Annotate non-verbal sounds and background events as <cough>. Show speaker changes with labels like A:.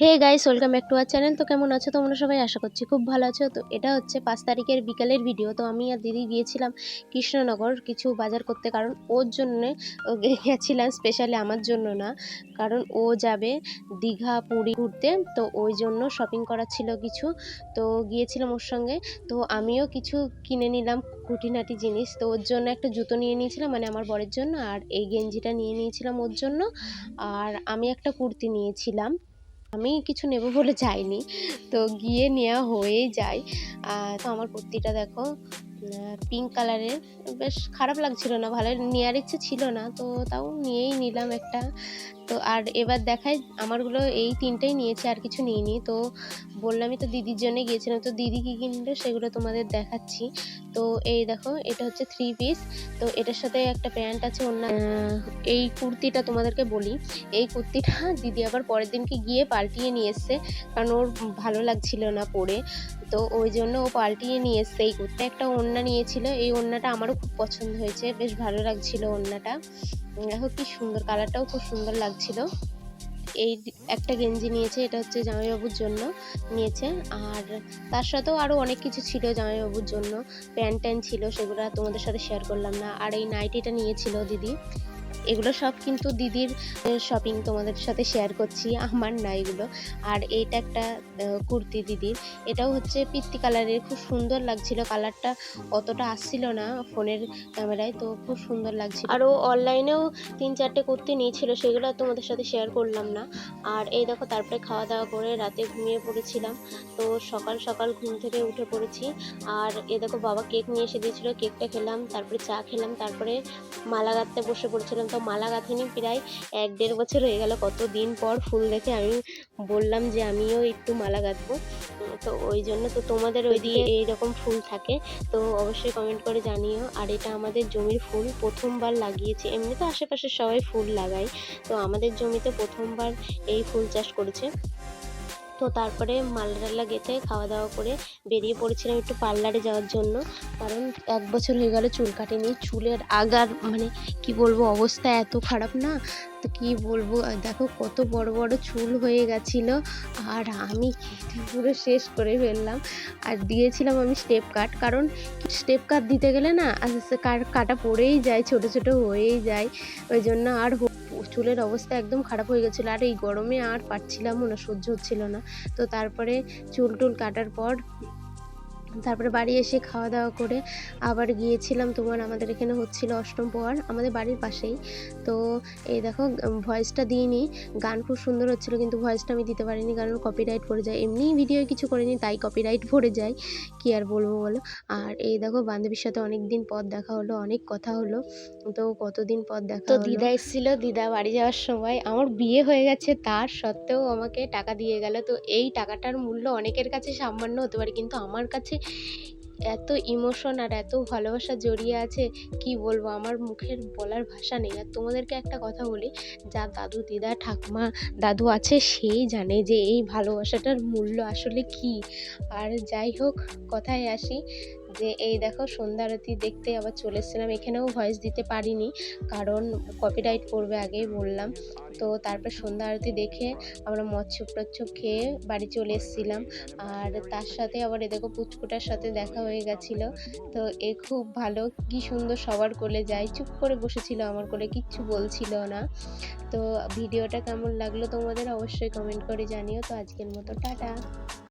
A: Hey guys welcome back to our channel তো কেমন আছো তোমরা সবাই? আশা করছি খুব ভালো আছো। তো এটা হচ্ছে পাঁচ তারিখের বিকালের ভিডিও তো আমি আর দিদি গিয়েছিলাম কৃষ্ণনগর কিছু বাজার করতে। কারণ ওর জন্য গেছিলাম স্পেশালি আমার জন্য না। কারণ ও যাবে দীঘা, পুরী ঘুরতে। তো ওই জন্য শপিং করার ছিল কিছু। তো গিয়েছিলাম ওর সঙ্গে। তো আমিও কিছু কিনে নিলাম খুঁটিনাটি জিনিস। তো ওর জন্য একটা জুতো নিয়ে নিয়েছিলাম মানে আমার বরের জন্য। আর এই গেঞ্জিটা নিয়ে নিয়েছিলাম ওর জন্য। আর আমি একটা কুর্তি নিয়েছিলাম। আমি কিছু নেব বলে যাইনি। তো গিয়ে নেওয়া হয়ে যায়। তো আমার কুর্তিটা দেখো পিঙ্ক কালারের বেশ খারাপ লাগছিল না, ভালো নেওয়ার ইচ্ছে ছিল না, তো তাও নিয়েই নিলাম একটা। তো আর এবার দেখাই, আমারগুলো এই তিনটেই নিয়েছে, আর কিছু নিইনি। তো বললামই তো দিদির জন্য গিয়েছিলাম, তো দিদি কী কিনলো সেগুলো তোমাদের দেখাচ্ছি। তো এই দেখো, এটা হচ্ছে থ্রি পিস তো এটার সাথে একটা প্যান্ট আছে অন্য এই কুর্তিটা তোমাদেরকে বলি, এই কুর্তিটা <laughs> দিদি আবার পরের দিনকে গিয়ে পাল্টিয়ে নিয়ে এসছে, কারণ ওর ভালো লাগছিল না পরে। তো ওই জন্য ও পাল্টিয়ে নিয়ে এসছে। এই কুর্তি একটা ওড়না নিয়েছিল। এই ওড়নাটা আমারও খুব পছন্দ হয়েছে। বেশ ভালো লাগছিল ওড়নাটা। দেখো কি সুন্দর কালারটাও খুব সুন্দর লাগছিল। এই একটা গেঞ্জি নিয়েছে, এটা হচ্ছে জামাইবাবুর জন্য নিয়েছে। আর তার সাথেও আরও অনেক কিছু ছিল জামাইবাবুর জন্য। প্যান্ট ট্যান্ট ছিল, সেগুলো তোমাদের সাথে শেয়ার করলাম না। আর এই নাইটিটা নিয়েছিল দিদি। এগুলো সব কিন্তু দিদির শপিং তোমাদের সাথে শেয়ার করছি, আমার না এগুলো। আর এইটা একটা কুর্তি দিদির। এটাও হচ্ছে পিত্তি কালারের খুব সুন্দর লাগছিল। কালারটা অতটা আসছিল না ফোনের ক্যামেরায়, তো খুব সুন্দর লাগছিল। আরও অনলাইনেও তিন চারটে কুর্তি নিয়েছিল, সেগুলো আর তোমাদের সাথে শেয়ার করলাম না। আর এই দেখো, তারপরে খাওয়া দাওয়া করে রাতে ঘুমিয়ে পড়েছিলাম। তো সকাল সকাল ঘুম থেকে উঠে পড়েছি। আর এ দেখো, বাবা কেক নিয়ে এসে দিয়েছিল। কেকটা খেলাম, তারপরে চা খেলাম, তারপরে মালা গাঁথতে বসে পড়েছিলাম তো মালা গাঁথিনি, প্রায় এক দেড় বছর হয়ে গেল কত দিন পর ফুল দেখে আমি বললাম যে আমিও একটু মালা গাঁথবো। তো ওই জন্য তো তোমাদের ওই দিয়ে এইরকম ফুল থাকে, তো অবশ্যই কমেন্ট করে জানিও। আর এটা আমাদের জমির ফুল, প্রথমবার লাগিয়েছে। এমনি তো আশেপাশে সবাই ফুল লাগায়, তো আমাদের জমিতে প্রথমবার এই ফুল চাষ করেছে। তো তারপরে মাল টালা গেঁথে খাওয়া দাওয়া করে বেরিয়ে পড়েছিলাম একটু পার্লারে যাওয়ার জন্য। কারণ এক বছর হয়ে গেল চুল কাটেনি, চুলের আগার মানে কি বলব, অবস্থা এত খারাপ না। তো কি বলব? দেখো কত বড় বড় চুল হয়ে গেছিল, আর আমি পুরো শেষ করে ফেললাম। আর দিয়েছিলাম আমি স্টেপ কাট কারণ স্টেপ কাট দিতে গেলে না, আস্তে আস্তে কাট কাটা পড়েই যায়, ছোট ছোট হয়েই যায়। ওই জন্য আর চুলের অবস্থা একদম খারাপ হয়ে গেছিল, আর এই গরমে আর পারছিলামও না, সহ্য হচ্ছিল না। তো তারপরে চুল টুল কাটার পর তারপরে বাড়ি এসে খাওয়া দাওয়া করে আবার গিয়েছিলাম তোমার আমাদের এখানে হচ্ছিল অষ্টম প্রহর আমাদের বাড়ির পাশেই। তো এই দেখো ভয়েসটা দিইনি গান খুব সুন্দর হচ্ছিল কিন্তু ভয়েসটা আমি দিতে পারিনি কারণ কপিরাইট পড়ে যায়। এমনি ভিডিও কিছু করিনি তাই কপিরাইট পড়ে যায় কি আর বলব বলো? আর এই দেখো বান্ধবীর সাথে অনেক দিন পর দেখা হলো অনেক কথা হলো তো কতদিন পর দেখা তো দিদা এসেছিল দিদা বাড়ি যাওয়ার সময়। আমার বিয়ে হয়ে গেছে তার সত্ত্বেও আমাকে টাকা দিয়ে গেল। তো এই টাকাটার মূল্য অনেকের কাছে সামান্য হতে পারে কিন্তু আমার কাছে এত ইমোশন আর এত ভালোবাসা জড়িয়ে আছে, কি বলব? আমার মুখের বলার ভাষা নেই। আর তোমাদেরকে একটা কথা বলি, যা দাদু, দিদা, ঠাকুমা, দাদু আছে, সেই জানে যে এই ভালোবাসাটার মূল্য আসলে কি। আর যাই হোক, কথায় আসি যে, এই দেখো সন্ধ্যা আরতি দেখতে আবার চলে এসেছিলাম। এখানেও ভয়েস দিতে পারিনি। কারণ কপিরাইট করবে আগেই বললাম। তো তারপর সন্ধ্যা আরতি দেখে আমরা মৎস্য প্রচ্ছপ খেয়ে বাড়ি চলে এসেছিলাম। আর তার সাথে আবার এ দেখো পুচকুটার সাথে দেখা হয়ে গেছিল। তো এ খুব ভালো। কি সুন্দর সবার কোলে যায়। চুপ করে বসেছিল আমার কোলে। কিচ্ছু বলছিল না। তো ভিডিওটা কেমন লাগল তোমাদের অবশ্যই কমেন্ট করে জানিও। তো আজকের মতো টাটা।